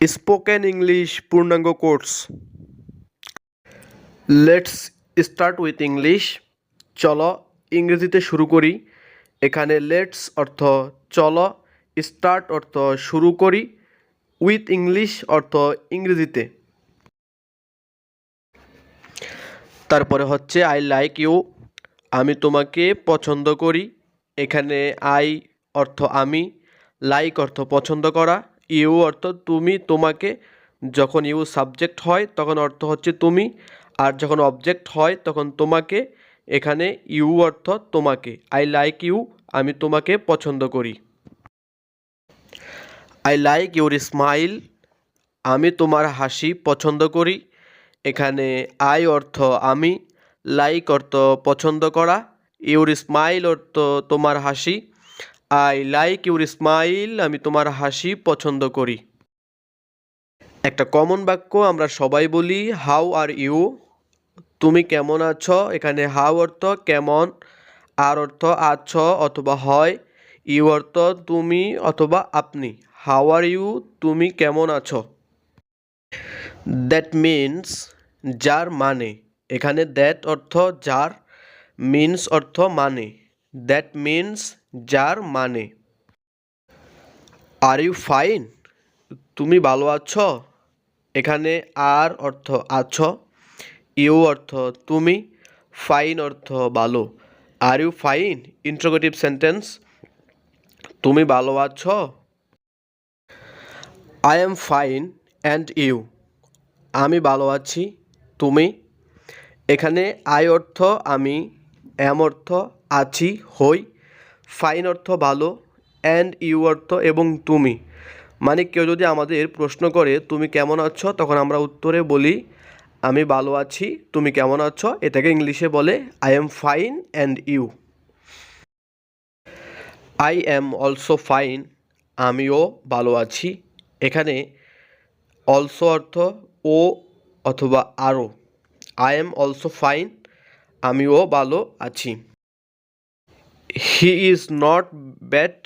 Spoken English পূর্ণাঙ্গ course let's start with English চলো ইংরেজিতে শুরু করি। এখানে লেটস অর্থ চলো স্টার্ট অর্থ শুরু করি। উইথ ইংলিশ অর্থ ইংরেজিতে। তারপরে হচ্ছে আই লাইক ইউ আমি তোমাকে পছন্দ করি। এখানে আই অর্থ আমি লাইক অর্থ পছন্দ করা। ইউ অর্থ তুমি, তোমাকে যখন ইউ সাবজেক্ট হয়, তখন অর্থ হচ্ছে তুমি। আর যখন অবজেক্ট হয়, তখন তোমাকে, এখানে ইউ অর্থ তোমাকে। আই লাইক ইউ, আমি তোমাকে পছন্দ করি। আই লাইক ইউর স্মাইল, আমি তোমার হাসি পছন্দ করি। এখানে আই অর্থ আমি, লাইক অর্থ পছন্দ করা। ইউর স্মাইল অর্থ তোমার হাসি। আই লাইক ইউর স্মাইল, আমি তোমার হাসি পছন্দ করি। একটা কমন বাক্য আমরা সবাই বলি, হাউ আর ইউ? তুমি কেমন আছো? এখানে হাউ অর্থ কেমন, আর অর্থ আছো অথবা হয়, ইউ অর্থ তুমি অথবা আপনি। How are you? তুমি কেমন আছো? দ্যাট মিনস যার মানে। এখানে দ্যাট অর্থ যার, মিনস অর্থ মানে। দ্যাট মিনস যার মানে? আর ইউ ফাইন তুমি ভালো আছো? এখানে আর অর্থ আছো। ইউ অর্থ তুমি ফাইন অর্থ ভালো। Are you fine interrogative sentence তুমি ভালো আছো? I am fine and you আমি ভালো আছি, তুমি? এখানে আই অর্থ আমি এম অর্থ আছি, হই। ফাইন অর্থ ভালো অ্যান্ড ইউ অর্থ এবং তুমি। মানে কেউ যদি আমাদের প্রশ্ন করে, তুমি কেমন আছো? তখন আমরা উত্তরে বলি, আমি ভালো আছি, তুমি কেমন আছো? এটাকে ইংলিশে বলে I am fine and you I am also fine আমিও ভালো আছি। এখানে অলসো অর্থ ও অথবা আরও। আই এম অলসো ফাইন আমিও ভালো আছি। হি ইজ নট ব্যাড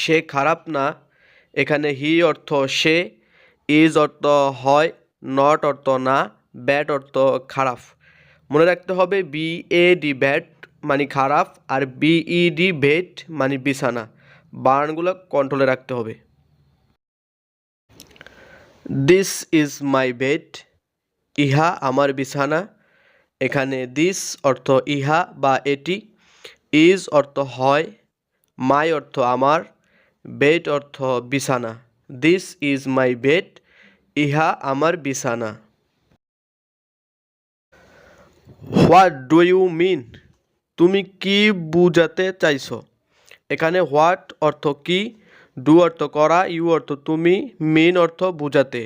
সে খারাপ না। এখানে হি অর্থ সে ইজ অর্থ হয় নট অর্থ না ব্যাড অর্থ খারাপ। মনে রাখতে হবে বি এ ডি ব্যাড মানে খারাপ আর বিই ডি বেড মানে বিছানা। বার্নগুলো কন্ট্রোলে রাখতে হবে। দিস ইজ মাই বেড ইহা আমার বিছানা। এখানে দিস অর্থ ইহা বা এটি। ইজ অর্থ হয় মাই অর্থ আমার বেড অর্থ বিছানা দিস ইজ মাই বেড ইহা আমার বিছানা। হোয়াট ডু ইউ মিন তুমি কি বুঝাতে চাইছো? এখানে হোয়াট অর্থ কি ডু অর্থ করা ইউ অর্থ তুমি মিন অর্থ বুঝাতে।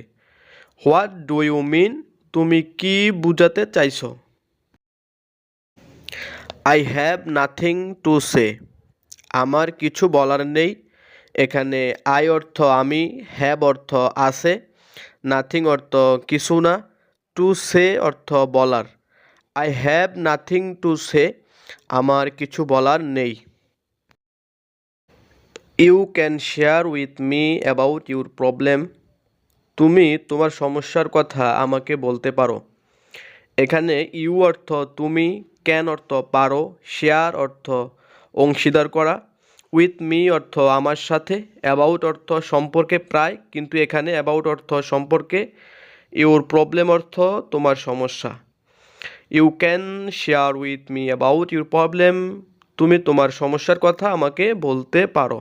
হোয়াট ডু ইউ মিন তুমি কি বুঝাতে চাইছো? I have nothing to say আমার কিছু বলার নেই। এখানে আই অর্থ আমি হ্যাভ অর্থ আছে। নাথিং অর্থ কিছু না। টু সে অর্থ বলার। I have nothing to say আমার কিছু বলার নেই। You can share with me about your problem তুমি তোমার সমস্যার কথা আমাকে বলতে পারো। এখানে ইউ অর্থ তুমি ক্যান অর্থ? পারো শেয়ার অর্থ অংশীদার করা। উইথ মি অর্থ আমার সাথে। অ্যাবাউট অর্থ সম্পর্কে প্রায়। কিন্তু এখানে অ্যাবাউট অর্থ সম্পর্কে ইউর প্রবলেম অর্থ তোমার সমস্যা। You can share with me about your problem. তুমি তোমার সমস্যার কথা আমাকে বলতে পারো।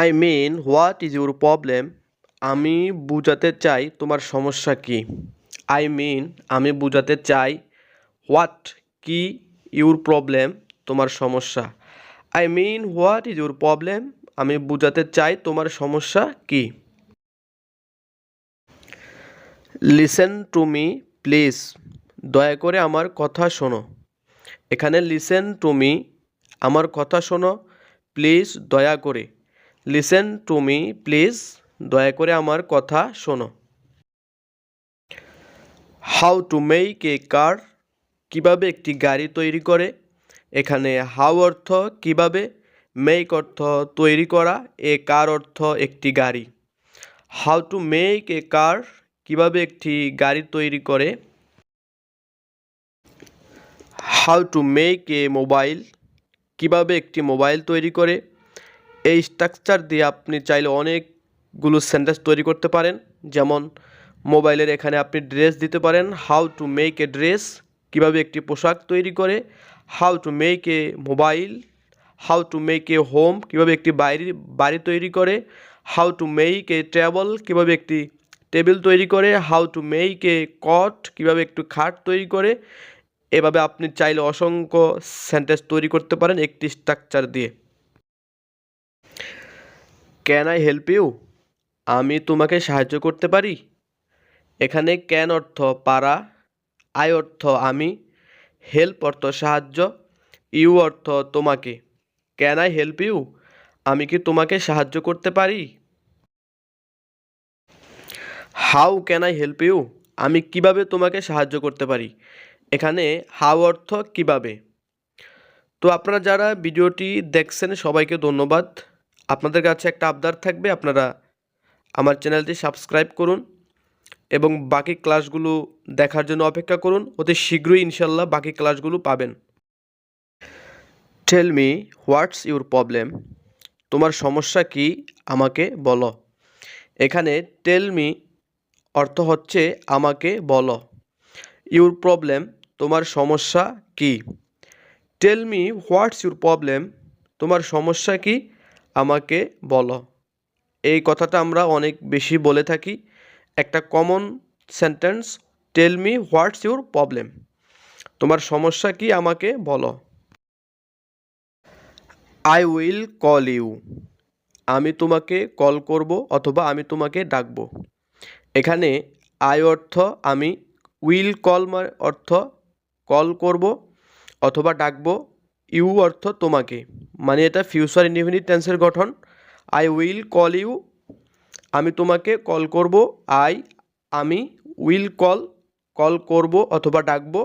I mean what is your problem? আমি বুঝাতে চাই তোমার সমস্যা কি। আই মিন আমি বুঝাতে চাই হোয়াট কি ইউর প্রবলেম তোমার সমস্যা? I mean what is your problem আমি বুঝাতে চাই, তোমার সমস্যা কি? লিসেন টু মি প্লিজ দয়া করে আমার কথা শোনো। এখানে লিসেন টু মি আমার কথা শোনো প্লিজ দয়া করে। লিসেন টু মি প্লিজ দয়া করে আমার কথা শোনো। How to make a car, কীভাবে একটি গাড়ি তৈরি করে, এখানে হাউ অর্থ কীভাবে, মেক অর্থ তৈরি করা, এ কার অর্থ একটি গাড়ি। How to make a car, কীভাবে একটি গাড়ি তৈরি করে। How to make a mobile, কীভাবে একটি মোবাইল তৈরি করে। এই স্ট্রাকচার দিয়ে আপনি চাইলে অনেকগুলো সেন্টেন্স তৈরি করতে পারেন, যেমন মোবাইলের এখানে আপনি ড্রেস দিতে পারেন how to make a dress কীভাবে একটি পোশাক তৈরি করে how to make a mobile how to make a home কীভাবে একটি বাড়ি বাড়ি তৈরি করে how to make a travel কীভাবে একটি টেবিল তৈরি করে how to make a cot কীভাবে একটু খাট তৈরি করে, এভাবে আপনি চাইলে অসংখ্য সেন্টেন্স তৈরি করতে পারেন একটি স্ট্রাকচার দিয়ে। ক্যান আই হেল্প ইউ আমি তোমাকে সাহায্য করতে পারি? এখানে ক্যান অর্থ পারা আই অর্থ আমি হেল্প অর্থ সাহায্য ইউ অর্থ তোমাকে। ক্যান আই হেল্প ইউ আমি কি তোমাকে সাহায্য করতে পারি? How can I help you আমি কীভাবে তোমাকে সাহায্য করতে পারি? এখানে হাউ অর্থ কীভাবে? তো আপনারা যারা ভিডিওটি দেখছেন, সবাইকে ধন্যবাদ। আপনাদের কাছে একটা আবদার থাকবে, আপনারা আমার চ্যানেলটি সাবস্ক্রাইব করুন। এবং বাকি ক্লাসগুলো দেখার জন্য অপেক্ষা করুন। অতি শীঘ্রই ইনশাল্লাহ বাকি ক্লাসগুলো পাবেন। Tell me what's your problem তোমার সমস্যা কি? আমাকে বলো। এখানে টেল মি অর্থ হচ্ছে আমাকে বলো। ইউর প্রবলেম তোমার সমস্যা কি? Tell me what's your problem তোমার সমস্যা কি? আমাকে বলো। এই কথাটা আমরা অনেক বেশি বলে থাকি। একটা common sentence tell me what's your problem তোমার সমস্যা কি আমাকে বলো। আই উইল কল ইউ আমি তোমাকে কল করব অথবা আমি তোমাকে ডাকবো। এখানে আই অর্থ আমি উইল কল অর্থ কল করব অথবা ডাকবো। ইউ অর্থ তোমাকে। মানে এটা ফিউচার ইনডিফিনিট টেন্সের গঠন। আই উইল কল ইউ আমি তোমাকে কল করব আই আমি উইল কল কল করব অথবা ডাকবো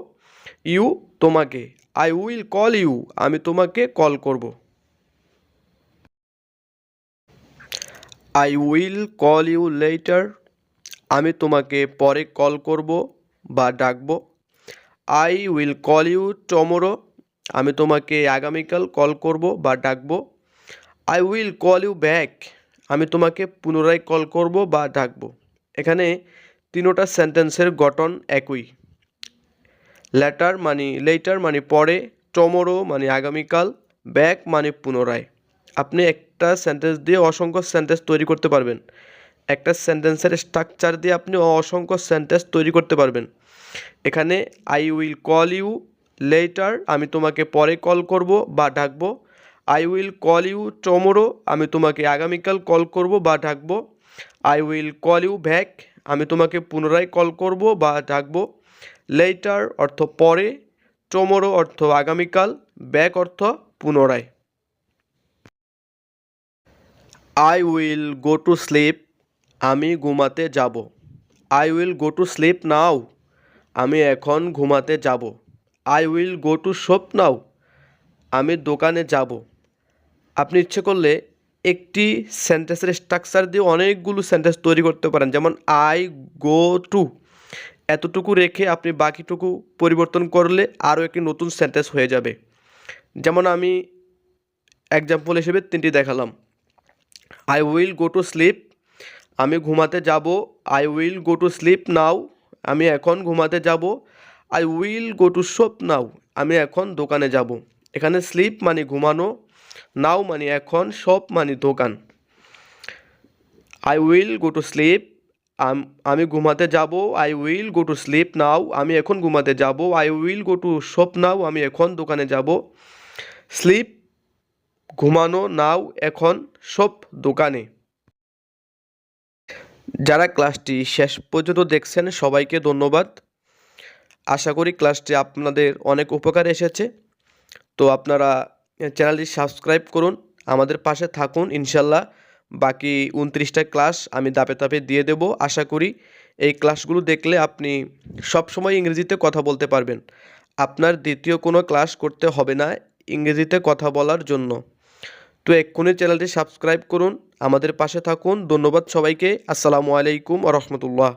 ইউ তোমাকে আই উইল কল ইউ আমি তোমাকে কল করব। I will call you later আমি তোমাকে পরে কল করব বা ডাকবো। I will call you tomorrow আমি তোমাকে আগামীকাল কল করব বা ডাকবো। I will call you back আমি তোমাকে পুনরায় কল করব বা ডাকবো। এখানে তিনোটা সেন্টেন্সের গঠন একই। লেটার মানে লেটার মানে পরে, টমোরো মানে আগামীকাল, ব্যাক মানে পুনরায়। আপনি একটা সেন্টেন্স দিয়ে অসংখ্য সেন্টেন্স তৈরি করতে পারবেন। একটা সেন্টেন্সের স্ট্রাকচার দিয়ে আপনি অসংখ্য সেন্টেন্স তৈরি করতে পারবেন। এখানে I will call you later আমি তোমাকে পরে কল করব বা ডাকবো। I will call you tomorrow আমি তোমাকে আগামীকাল কল করব বা ডাকবো। I will call you back আমি তোমাকে পুনরায় কল করব বা ডাকবো। লেটার অর্থ পরে। টমোরো অর্থ আগামীকাল। ব্যাক অর্থ পুনরায়। I will go to sleep আমি ঘুমাতে যাব। I will go to sleep now আমি এখন ঘুমাতে যাব। I will go to shop now আমি দোকানে যাব। আপনি ইচ্ছে করলে একটি সেন্টেন্সের স্ট্রাকচার দিয়ে অনেকগুলো সেন্টেন্স তৈরি করতে পারেন। যেমন আই গো টু এতটুকু রেখে আপনি বাকিটুকু পরিবর্তন করলে আরও একটি নতুন সেন্টেন্স হয়ে যাবে। যেমন, আমি এক্সাম্পল হিসেবে তিনটি দেখালাম। I will go to sleep আমি ঘুমাতে যাব। I will go to sleep now আমি এখন ঘুমাতে যাব। I will go to shop now আমি এখন দোকানে যাব। এখানে স্লিপ মানে ঘুমানো। নাও মানে এখন শপ মানে দোকান। I will go to sleep আমি ঘুমাতে যাব I will go to sleep now আমি এখন ঘুমাতে যাব I will go to shop now আমি এখন দোকানে যাব। স্লিপ ঘুমানো নাও এখন সব দোকানে। যারা ক্লাসটি শেষ পর্যন্ত দেখছেন, সবাইকে ধন্যবাদ। আশা করি ক্লাসটি আপনাদের অনেক উপকার এসেছে। তো আপনারা চ্যানেলটি সাবস্ক্রাইব করুন, আমাদের পাশে থাকুন, ইনশাল্লাহ। বাকি উনত্রিশটা ক্লাস আমি দাপে দাপে দিয়ে দেব। আশা করি এই ক্লাসগুলো দেখলে আপনি সব সময় ইংরেজিতে কথা বলতে পারবেন। আপনার দ্বিতীয় কোনো ক্লাস করতে হবে না ইংরেজিতে কথা বলার জন্য। তো এক্ষুনি চ্যানেলটি সাবস্ক্রাইব করুন, আমাদের পাশে থাকুন। ধন্যবাদ সবাইকে। আসসালামু আলাইকুম রহমতুল্লাহ।